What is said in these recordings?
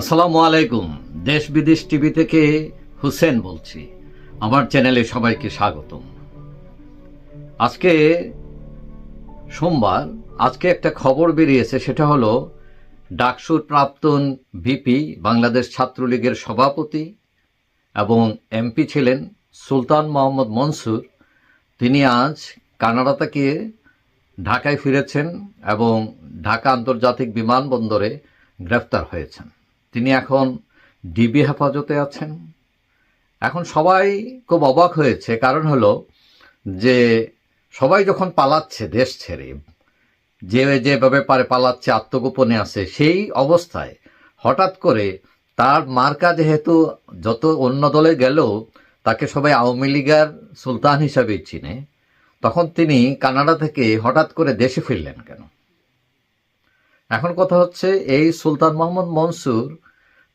আসসালামু আলাইকুম। দেশ বিদেশ টিভি থেকে হুসেন বলছি। আমার চ্যানেলে সবাইকে স্বাগতম। আজকে সোমবার, আজকে একটা খবর বেরিয়েছে, সেটা হলো ডাকসুর প্রাক্তন ভিপি, বাংলাদেশ ছাত্রলীগের সভাপতি এবং এমপি ছিলেন সুলতান মোহাম্মদ মনসুর। তিনি আজ কানাডা থেকে ঢাকায় ফিরেছেন এবং ঢাকা আন্তর্জাতিক বিমানবন্দরে গ্রেফতার হয়েছেন। তিনি এখন ডিবি হেফাজতে আছেন। এখন সবাই খুব অবাক হয়েছে। কারণ হলো যে সবাই যখন পালাচ্ছে দেশ ছেড়ে, যে যেভাবে পারে পালাচ্ছে, আত্মগোপনে আছে, সেই অবস্থায় হঠাৎ করে তার মার্কা যেহেতু যত অন্য দলে গেলেও তাকে সবাই আওয়ামী লীগের সুলতান হিসাবেই চিনে, তখন তিনি কানাডা থেকে হঠাৎ করে দেশে ফিরলেন কেন? এখন কথা হচ্ছে, এই সুলতান মোহাম্মদ মনসুর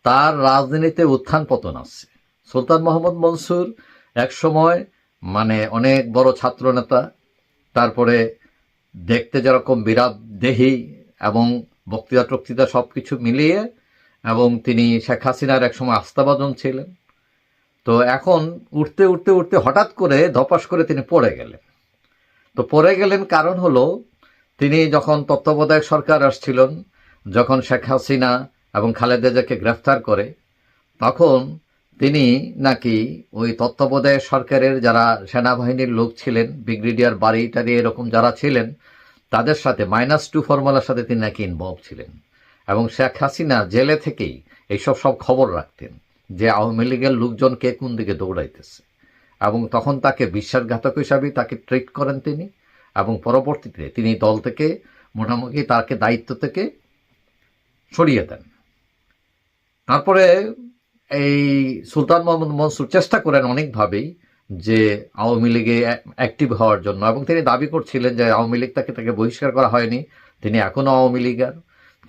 তার রাজনীতিতে উত্থান পতন আছে। সুলতান মোহাম্মদ মনসুর এক সময় মানে অনেক বড় ছাত্র নেতা, তারপরে দেখতে যেরকম বিরাট দেহি এবং বক্তৃতা টক্তৃতা সব কিছু মিলিয়ে এবং তিনি শেখ হাসিনার একসময় আস্থাভাজন ছিলেন। তো এখন উঠতে উঠতে উঠতে হঠাৎ করে ধপাস করে তিনি পড়ে গেলেন। তো পড়ে গেলেন কারণ হলো তিনি যখন তত্ত্বাবধায়ক সরকার আসছিলেন, যখন শেখ হাসিনা এবং খালেদা জিয়াকে গ্রেফতার করে, তখন তিনি নাকি ওই তত্ত্বাবধায়ক সরকারের যারা সেনাবাহিনীর লোক ছিলেন, ব্রিগেডিয়ার বাড়ি টাড়ি এরকম যারা ছিলেন, তাদের সাথে মাইনাস টু ফর্মুলার সাথে তিনি নাকি ইনভলভ ছিলেন। এবং শেখ হাসিনা জেলে থেকেই এইসব সব খবর রাখতেন যে আওয়ামী লীগের লোকজন কে কোন দিকে দৌড়াইতেছে। এবং তখন তাকে বিশ্বাসঘাতক হিসাবেই তাকে ট্রিট করেন তিনি। এবং পরবর্তীতে তিনি দল থেকে মোটামুটি তাকে দায়িত্ব থেকে সরিয়ে দেন। তারপরে এই সুলতান মোহাম্মদ মনসুর চেষ্টা করেন অনেকভাবেই যে আওয়ামী লীগে অ্যাক্টিভ হওয়ার জন্য এবং তিনি দাবি করছিলেন যে আওয়ামী লীগ তাকে তাকে বহিষ্কার করা হয়নি, তিনি এখনও আওয়ামী লীগার।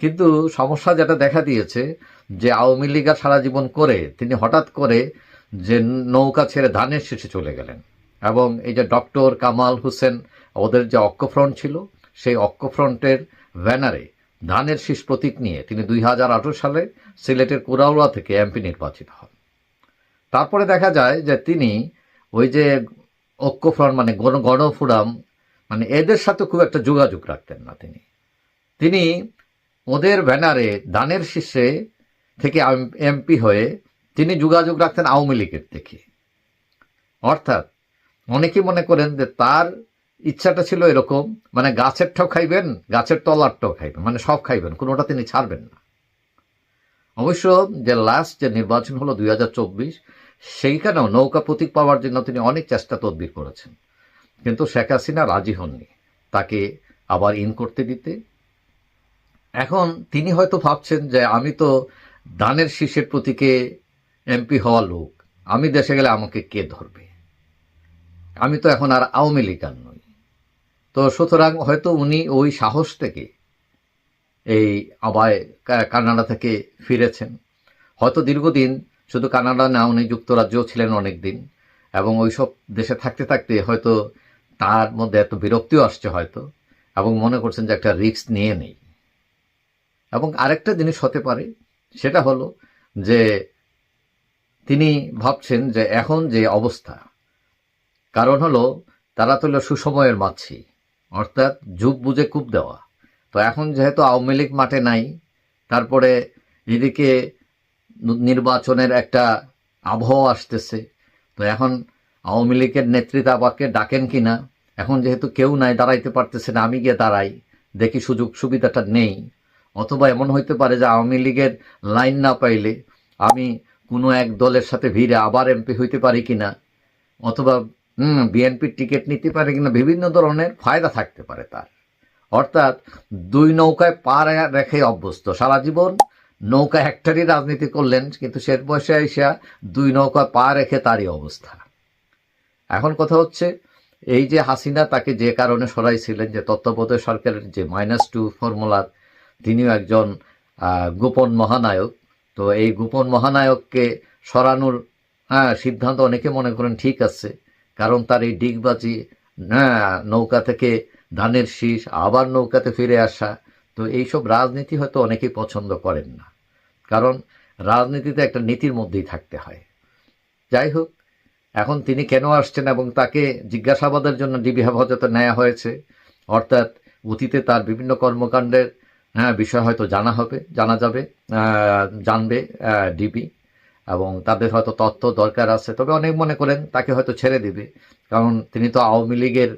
কিন্তু সমস্যা যেটা দেখা দিয়েছে যে আওয়ামী লীগার সারা জীবন করে তিনি হঠাৎ করে যে নৌকা ছেড়ে ধানের শেষে চলে গেলেন এবং এই যে ডক্টর কামাল হোসেন ওদের যে অক্কফ্রন্ট ছিল, সেই অক্কফ্রন্টের ব্যানারে ধানের শীষ প্রতীক নিয়ে তিনি দুই হাজার আঠারো সালে সিলেটের কুরাউড়া থেকে এমপি নির্বাচিত হন। তারপরে দেখা যায় যে তিনি ওই যে ঐক্যফ্রন্ট মানে গণ, গণফোরাম মানে এদের সাথে খুব একটা যোগাযোগ রাখতেন না তিনি। তিনি ওদের ব্যানারে দানের শীর্ষে থেকে এমপি হয়ে তিনি যোগাযোগ রাখতেন আওয়ামী লীগের থেকে অর্থাৎ অনেকেই মনে করেন যে তার ইচ্ছাটা ছিল এরকম মানে গাছের ঠাও খাইবেন, গাছের তলারটাও খাইবেন মানে সব খাইবেন, কোনোটা তিনি ছাড়বেন না। অবশ্য যে লাস্ট যে নির্বাচন হলো দুই হাজার চব্বিশ, সেইখানেও নৌকা প্রতীক পাওয়ার জন্য তিনি অনেক চেষ্টা তদবির করেছেন। কিন্তু শেখ হাসিনা রাজি হননি। তাকে আবার ইন করতে দিতে। এখন তিনি হয়তো ভাবছেন যে আমি তো দানের শীষের প্রতীকে এমপি হওয়া লোক, আমি দেশে গেলে আমাকে কে ধরবে? আমি তো এখন আর আওয়ামী নই। তো সুতরাং হয়তো উনি ওই সাহস থেকে এই আবার কানাডা থেকে ফিরেছেন। হয়তো দীর্ঘদিন শুধু কানাডা না, উনি যুক্তরাজ্যও ছিলেন অনেক দিন এবং ওইসব দেশে থাকতে থাকতে হয়তো তার মধ্যে এত বিরক্তিও আসছে হয়তো এবং মনে করছেন যে একটা রিস্ক নিয়ে নেই। এবং আরেকটা জিনিস হতে পারে, সেটা হলো যে তিনি ভাবছেন যে এখন যে অবস্থা, কারণ হলো তারা তো সুসময়ের মাছি অর্থাৎ যুগ বুঝে কূপ দেওয়া। তো এখন যেহেতু আওয়ামী লীগ মাঠে নাই, তারপরে এদিকে নির্বাচনের একটা আবহাওয়া আসতেছে, তো এখন আওয়ামী লীগের নেতৃত্ব ডাকেন কি না এখন যেহেতু কেউ নাই, দাঁড়াইতে পারতেছে না, আমি গিয়ে দাঁড়াই, দেখি সুযোগ সুবিধাটা নেই, অথবা এমন হইতে পারে যে আওয়ামী লীগের লাইন না পাইলে আমি কোনো এক দলের সাথে ভিড়ে আবার এমপি হইতে পারি কি না অথবা বিএনপির টিকিট নিতে পারে কিনা বিভিন্ন ধরনের ফায়দা থাকতে পারে তার। অর্থাৎ দুই নৌকায় পা রেখে অভ্যস্ত। সারা জীবন নৌকা একটারই রাজনীতি করলেন, কিন্তু শেষ বয়সে এসে দুই নৌকা পা রেখে তারই অবস্থা। এখন কথা হচ্ছে, এই যে হাসিনা তাকে যে কারণে সরাইছিলেন, যে তত্ত্বাবধায়ক সরকারের যে মাইনাস টু ফর্মুলার তিনিও একজন গোপন মহানায়ক। তো এই গোপন মহানায়ককে সরানোর হ্যাঁ সিদ্ধান্ত অনেকে মনে করেন ঠিক আছে। কারণ তার এই ডিগবাজি না নৌকা থেকে ধানের শীষ আবার নৌকাতে ফিরে আসা। তো এইসব রাজনীতি হয়তো অনেকেই পছন্দ করেন না। কারণ রাজনীতিতে একটা নীতির মধ্যেই থাকতে হয়। যাই হোক এখন তিনি কেন আসছেন এবং তাকে জিজ্ঞাসাবাদের জন্য ডিবি হেফাজতে নেওয়া হয়েছে? অর্থাৎ অতীতে তার বিভিন্ন কর্মকাণ্ডের হ্যাঁ, বিষয় হয়তো জানা হবে জানা যাবে জানবে ডিবি। এবং তাদের হয়তো তথ্য দরকার আছে। তবে অনেক মনে করেন তাকে হয়তো ছেড়ে দিবে। কারণ তিনি তো আওয়ামী লীগের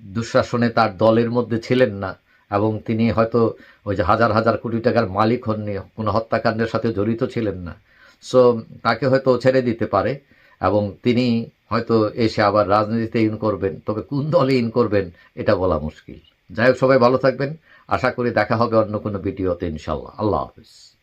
দুঃশাসনে তার দলের মধ্যে ছিলেন না। এবং তিনি হয়তো ওই যে হাজার হাজার কোটি টাকার মালিক হননি কোনো হত্যাকাণ্ডের সাথে জড়িত ছিলেন না। সো তাকে হয়তো ছেড়ে দিতে পারে। এবং তিনি হয়তো এসে আবার রাজনীতিতে ইন করবেন। তবে কোন দলে ইন করবেন, এটা বলা মুশকিল। যাই হোক, সবাই ভালো থাকবেন। আশা করি দেখা হবে অন্য কোনো ভিডিওতে ইনশাল্লাহ আল্লাহ হাফিজ।